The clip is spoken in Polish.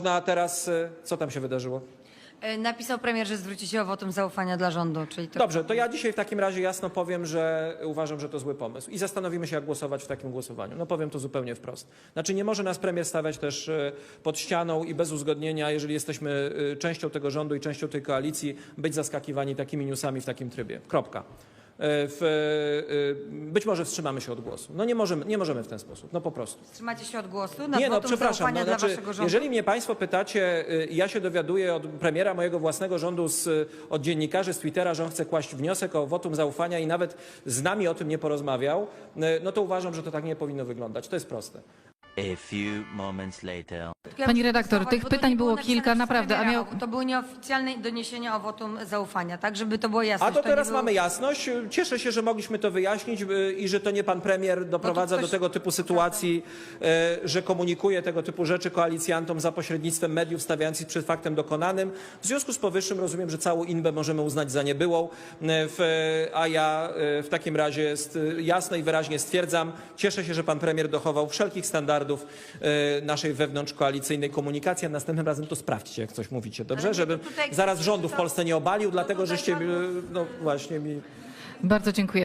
można teraz... y, Co tam się wydarzyło? E, Napisał premier, że zwróci się o wotum zaufania dla rządu, czyli to... Dobrze, to ja dzisiaj w takim razie jasno powiem, że uważam, że to zły pomysł i zastanowimy się, jak głosować w takim głosowaniu. No powiem to zupełnie wprost. Znaczy nie może nas premier stawiać też e, pod ścianą i bez uzgodnienia, jeżeli jesteśmy e, częścią tego rządu i częścią tej koalicji, być zaskakiwani takimi newsami w takim trybie. Kropka. E, W, e, być może wstrzymamy się od głosu. No nie możemy, nie możemy w ten sposób, no po prostu. Trzymacie się od głosu na Nie, no przepraszam. No, znaczy, jeżeli mnie Państwo pytacie, y, ja się dowiaduję od premiera mojego własnego rządu, z, od dziennikarzy z Twittera, że on chce kłaść wniosek o wotum zaufania i nawet z nami o tym nie porozmawiał, y, no to uważam, że to tak nie powinno wyglądać. To jest proste. A few moments later. Ja Pani redaktor, tych bo to pytań nie było napisane kilka, przez naprawdę, a premiera. miał- To były nieoficjalne doniesienia o wotum zaufania, tak? Żeby to było jasne. A to nie teraz było- mamy jasność. Cieszę się, że mogliśmy to wyjaśnić y, i że to nie pan premier doprowadza ktoś- do tego typu sytuacji, y, że komunikuje tego typu rzeczy koalicjantom za pośrednictwem mediów, stawiając ich przed faktem dokonanym. W związku z powyższym rozumiem, że całą inbę możemy uznać za niebyłą, y, w, a ja y, w takim razie st- jasno i wyraźnie stwierdzam, cieszę się, że pan premier dochował wszelkich standardów y, naszej wewnątrzkoalicyjnej komunikacji, a następnym razem to sprawdźcie, jak coś mówicie, dobrze? Tutaj- zaraz rządu w Polsce nie obalił, dlatego żeście, y, no właśnie mi... Bardzo dziękuję.